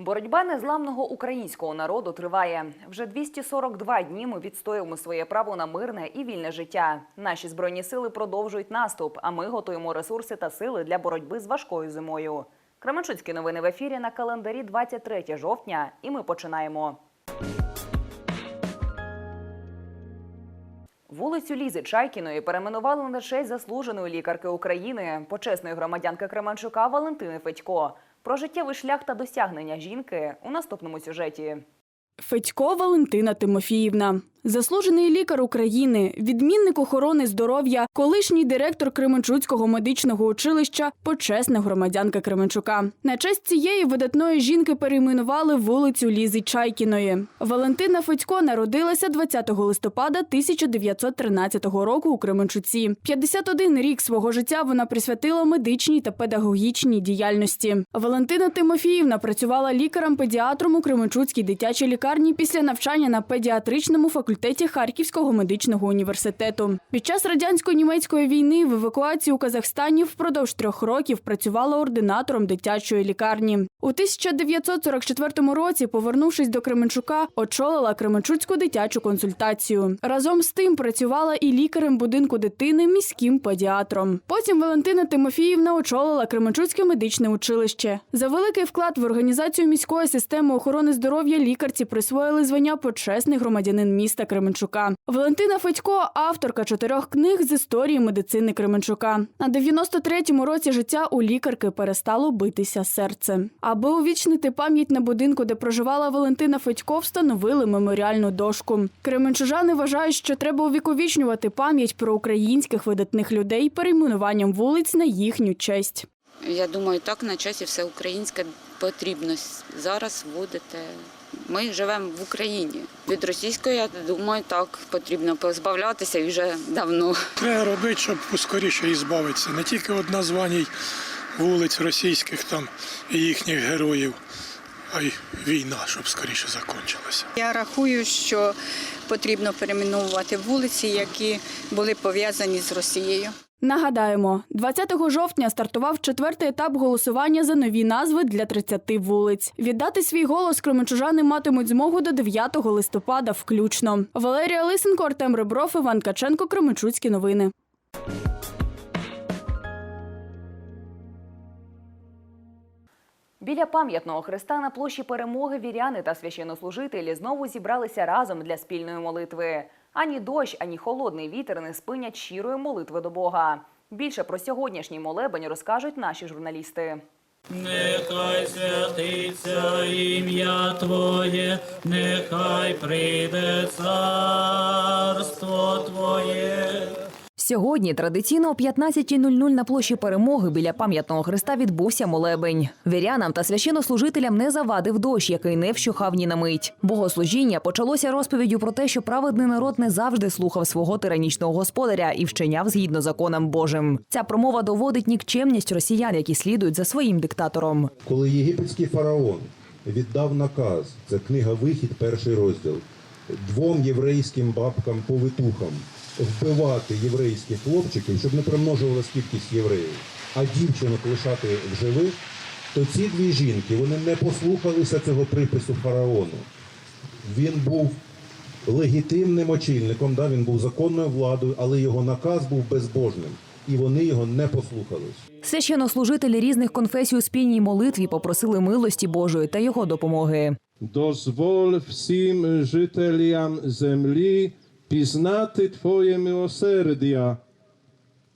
Боротьба незламного українського народу триває. Вже 242 дні ми відстоюємо своє право на мирне і вільне життя. Наші збройні сили продовжують наступ, а ми готуємо ресурси та сили для боротьби з важкою зимою. Кременчуцькі новини в ефірі на календарі 23 жовтня, і ми починаємо. Вулицю Лізи Чайкіної перейменували на честь заслуженої лікарки України, почесної громадянки Кременчука Валентини Федько. Про життєвий шлях та досягнення жінки у наступному сюжеті. Федько Валентина Тимофіївна, заслужений лікар України, відмінник охорони здоров'я, колишній директор Кременчуцького медичного училища, почесна громадянка Кременчука. На честь цієї видатної жінки перейменували вулицю Лізи Чайкіної. Валентина Федько народилася 20 листопада 1913 року у Кременчуці. 51 рік свого життя вона присвятила медичній та педагогічній діяльності. Валентина Тимофіївна працювала лікарем-педіатром у Кременчуцькій дитячій лікарні після навчання на педіатричному факультеті Харківського медичного університету. Під час радянсько-німецької війни в евакуації у Казахстані впродовж трьох років працювала ординатором дитячої лікарні. У 1944 році, повернувшись до Кременчука, очолила Кременчуцьку дитячу консультацію. Разом з тим працювала і лікарем будинку дитини міським педіатром. Потім Валентина Тимофіївна очолила Кременчуцьке медичне училище. За великий вклад в організацію міської системи охорони здоров'я лікарці присвоїли звання почесний громадянин міста Кременчука. Валентина Федько авторка чотирьох книг з історії медицини Кременчука. На 93-му році життя у лікарки перестало битися серце. Аби увічнити пам'ять на будинку, де проживала Валентина Федько, встановили меморіальну дошку. Кременчужани вважають, що треба увіковічнювати пам'ять про українських видатних людей перейменуванням вулиць на їхню честь. Я думаю, так на часі все українське потрібно зараз вводити. Ми живемо в Україні. Від російської, я думаю, так потрібно позбавлятися і вже давно. Треба робити, щоб поскоріше і збавитися. Не тільки від названь вулиць російських там і їхніх героїв, а й війна, щоб скоріше закінчилася. Я рахую, що потрібно перейменувати вулиці, які були пов'язані з Росією. Нагадаємо, 20 жовтня стартував четвертий етап голосування за нові назви для 30 вулиць. Віддати свій голос кременчужани матимуть змогу до 9 листопада включно. Валерія Лисенко, Артем Ребров, Іван Каченко, Кременчуцькі новини. Біля пам'ятного хреста на площі перемоги віряни та священнослужителі знову зібралися разом для спільної молитви. Ані дощ, ані холодний вітер не спинять щирої молитви до Бога. Більше про сьогоднішній молебень розкажуть наші журналісти. Нехай святиться ім'я Твоє, нехай прийде царство Твоє. Сьогодні традиційно о 15.00 на площі перемоги біля пам'ятного хреста відбувся молебень. Вірянам та священнослужителям не завадив дощ, який не вщухав ні на мить. Богослужіння почалося розповіддю про те, що праведний народ не завжди слухав свого тиранічного господаря і вчиняв згідно законам Божим. Ця промова доводить нікчемність росіян, які слідують за своїм диктатором. Коли єгипетський фараон віддав наказ, це книга Вихід, перший розділ, двом єврейським бабкам-повитухам вбивати єврейських хлопчиків, щоб не примножувалась кількість євреїв, а дівчинок лишати в живих, то ці дві жінки вони не послухалися цього припису фараону. Він був легітимним очільником, да, він був законною владою, але його наказ був безбожним, і вони його не послухались. Священнослужителі різних конфесій у спільній молитві попросили милості Божої та його допомоги. Дозволь всім жителям землі пізнати Твоє милосердя,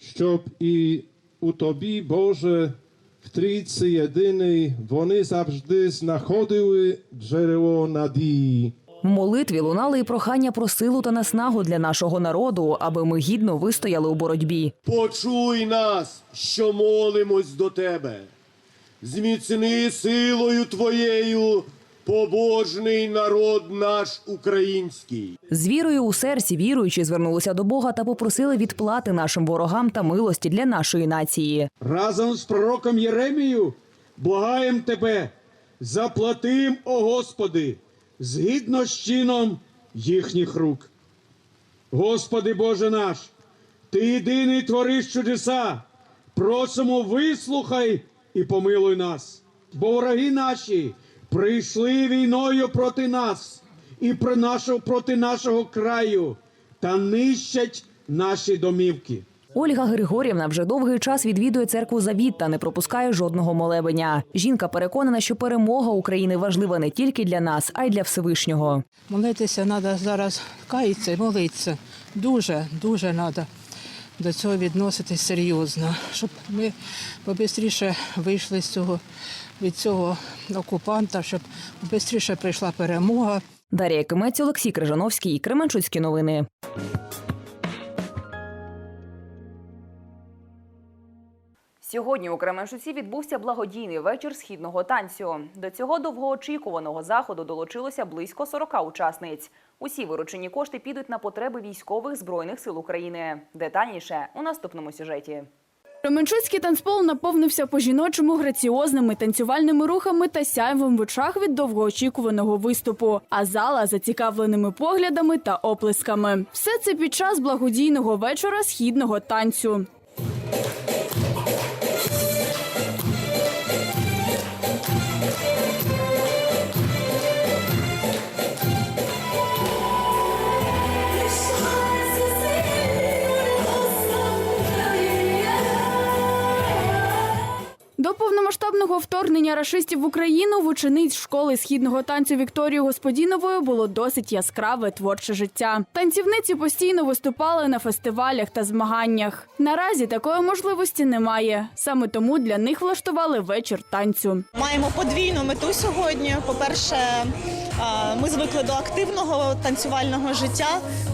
щоб і у Тобі, Боже, в Трійці єдиний, вони завжди знаходили джерело надії. В молитві лунали і прохання про силу та наснагу для нашого народу, аби ми гідно вистояли у боротьбі. Почуй нас, що молимось до тебе. Зміцни силою твоєю побожний народ наш український. З вірою у серці віруючі звернулися до Бога та попросили відплати нашим ворогам та милості для нашої нації. Разом з пророком Єремію благаєм тебе, заплатим, о Господи, згідно з чином їхніх рук. Господи Боже наш, Ти єдиний твориш чудеса, просимо, вислухай і помилуй нас, бо вороги наші прийшли війною проти нас і про нашу, проти нашого краю та нищать наші домівки. Ольга Григорівна вже довгий час відвідує церкву Завіт та не пропускає жодного молебеня. Жінка переконана, що перемога України важлива не тільки для нас, а й для Всевишнього. Молитися треба зараз каятися і молитися. Дуже, дуже треба до цього відноситись серйозно, щоб ми побистріше вийшли з цього від цього окупанта, щоб побистріше прийшла перемога. Дар'я Кимець, Олексій Крижановський, Кременчуцькі новини. Сьогодні у Кременчуці відбувся благодійний вечір східного танцю. До цього довгоочікуваного заходу долучилося близько 40 учасниць. Усі виручені кошти підуть на потреби військових збройних сил України. Детальніше у наступному сюжеті. Кременчуцький танцпол наповнився по-жіночому граціозними танцювальними рухами та сяйвом в очах від довгоочікуваного виступу, а зала зацікавленими поглядами та оплесками. Все це під час благодійного вечора східного танцю. До повномасштабного вторгнення рашистів в Україну в учениць школи східного танцю Вікторії Господінової було досить яскраве творче життя. Танцівниці постійно виступали на фестивалях та змаганнях. Наразі такої можливості немає. Саме тому для них влаштували вечір танцю. Маємо подвійну мету сьогодні. По-перше, а, ми звикли до активного танцювального життя,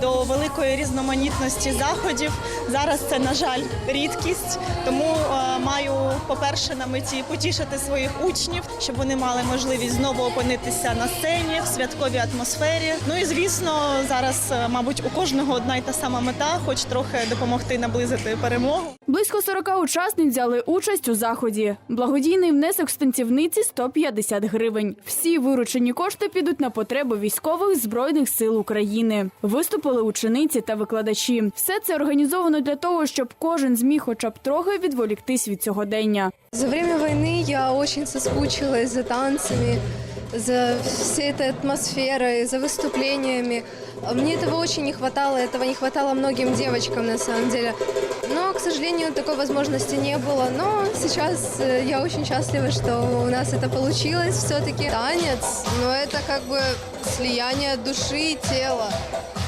до великої різноманітності заходів. Зараз це, на жаль, рідкість. Тому маю, по-перше, на меті потішити своїх учнів, щоб вони мали можливість знову опинитися на сцені в святковій атмосфері. Ну і звісно, зараз, мабуть, у кожного одна й та сама мета, хоч трохи допомогти наблизити перемогу. Близько 40 учасниць взяли участь у заході. Благодійний внесок з танцівниці 150 гривень. Всі виручені кошти підуть на потреби військових збройних сил України. Виступили учениці та викладачі. Все це організовано для того, щоб кожен зміг, хоча б трохи відволіктись від цьогодення. За время войны я очень соскучилась за танцами, за всей этой атмосферой, за выступлениями. Мне этого очень не хватало, этого не хватало многим девочкам на самом деле. Но, к сожалению, такой возможности не было. Но сейчас э, я очень счастлива, что у нас это получилось все-таки. Танец, но это как бы слияние души и тела.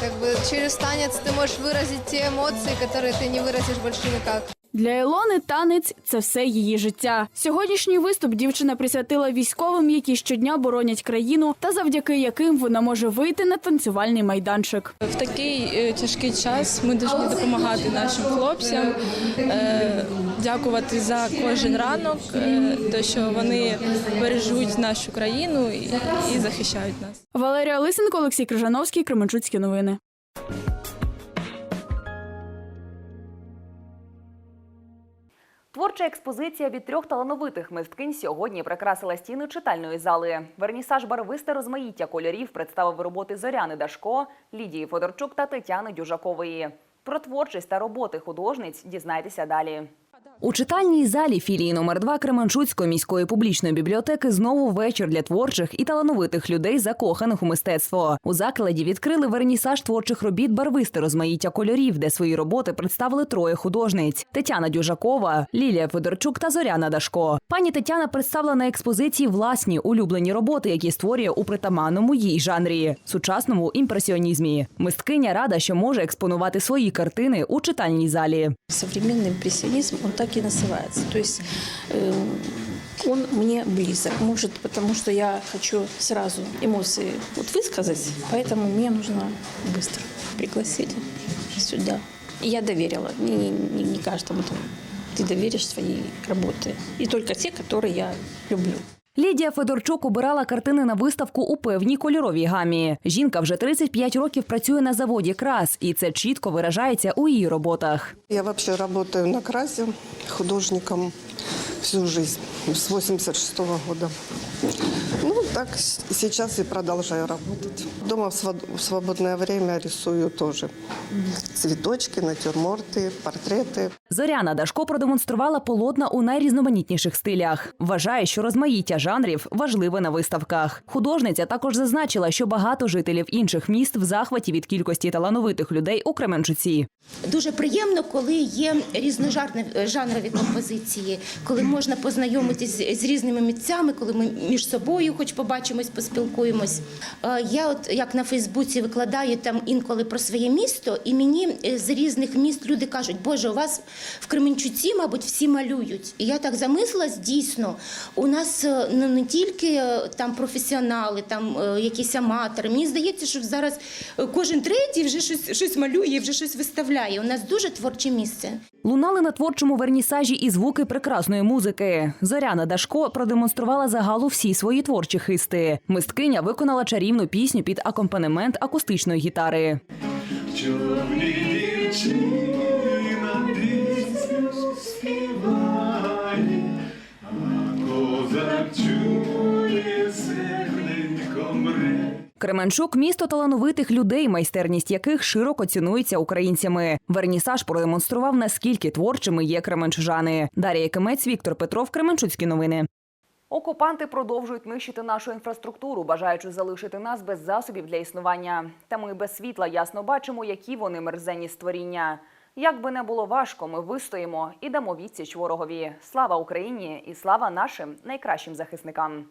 Как бы через танец ты можешь выразить те эмоции, которые ты не выразишь больше никак. Для Ілони танець це все її життя. Сьогоднішній виступ дівчина присвятила військовим, які щодня боронять країну, та завдяки яким вона може вийти на танцювальний майданчик. В такий е, тяжкий час ми повинні допомагати нашим хлопцям, е, дякувати за кожен ранок, е, те, що вони бережуть нашу країну і, і захищають нас. Валерія Лисенко, Олексій Крижановський, Кременчуцькі новини. Творча експозиція від трьох талановитих мисткинь сьогодні прикрасила стіни читальної зали. Вернісаж барвисте розмаїття кольорів представив роботи Зоряни Дашко, Лідії Федорчук та Тетяни Дюжакової. Про творчість та роботи художниць дізнайтеся далі. У читальній залі філії номер 2 Кременчуцької міської публічної бібліотеки знову вечір для творчих і талановитих людей, закоханих у мистецтво. У закладі відкрили вернісаж творчих робіт барвисте розмаїття кольорів, де свої роботи представили троє художниць: Тетяна Дюжакова, Лілія Федорчук та Зоряна Дашко. Пані Тетяна представила на експозиції власні улюблені роботи, які створює у притаманному їй жанрі сучасному імпресіонізмі. Мисткиня рада, що може експонувати свої картини у читальній залі. Современный импрессионизм, он так и называется. То есть э, он мне близок. Может, потому что я хочу сразу эмоции вот высказать, поэтому мне нужно быстро пригласили сюда. И я доверила. Не, не, не каждому там. Ты доверишь свои работы. И только те, которые я люблю. Лідія Федорчук обирала картини на виставку у певній кольоровій гамі. Жінка вже 35 років працює на заводі крас, і це чітко виражається у її роботах. Я вообще работаю на красе художником всю жизнь, с 86 года. Ну, Так сейчас и продолжаю работать. Дома в своб- в свободное время рисую тоже. Цветочки, натюрморты, портреты. Зоряна Дашко продемонструвала полотна у найрізноманітніших стилях. Вважає, що розмаїття жанрів важливе на виставках. Художниця також зазначила, що багато жителів інших міст в захваті від кількості талановитих людей у Кременчуці. Дуже приємно, коли є різножанрові композиції, коли можна познайомитись з різними митцями, коли ми між собою хоч побачимось, поспілкуємось. Е, Я от як на Фейсбуці викладаю там інколи про своє місто, і мені е, з різних міст люди кажуть, Боже, у вас в Кременчуці, мабуть, всі малюють. І я так замислилась, дійсно, у нас е, ну, не тільки е, там професіонали, там е, якісь аматори. Мені здається, що зараз кожен третій вже щось, щось малює, вже щось виставляє. У нас дуже творче місце. Лунали на творчому вернісажі і звуки прекрасної музики. Зоряна Дашко продемонструвала загалу всі свої творчі хисти. Мисткиня виконала чарівну пісню під акомпанемент акустичної гітари. Чорні дівчина Кременчук місто талановитих людей, майстерність яких широко цінується українцями. Вернісаж продемонстрував наскільки творчими є кременчужани. Дар'я Кимець, Віктор Петров, Кременчуцькі новини. Окупанти продовжують нищити нашу інфраструктуру, бажаючи залишити нас без засобів для існування. Та ми без світла ясно бачимо, які вони мерзенні створіння. Як би не було важко, ми вистоїмо і дамо відсіч ворогові. Слава Україні і слава нашим найкращим захисникам.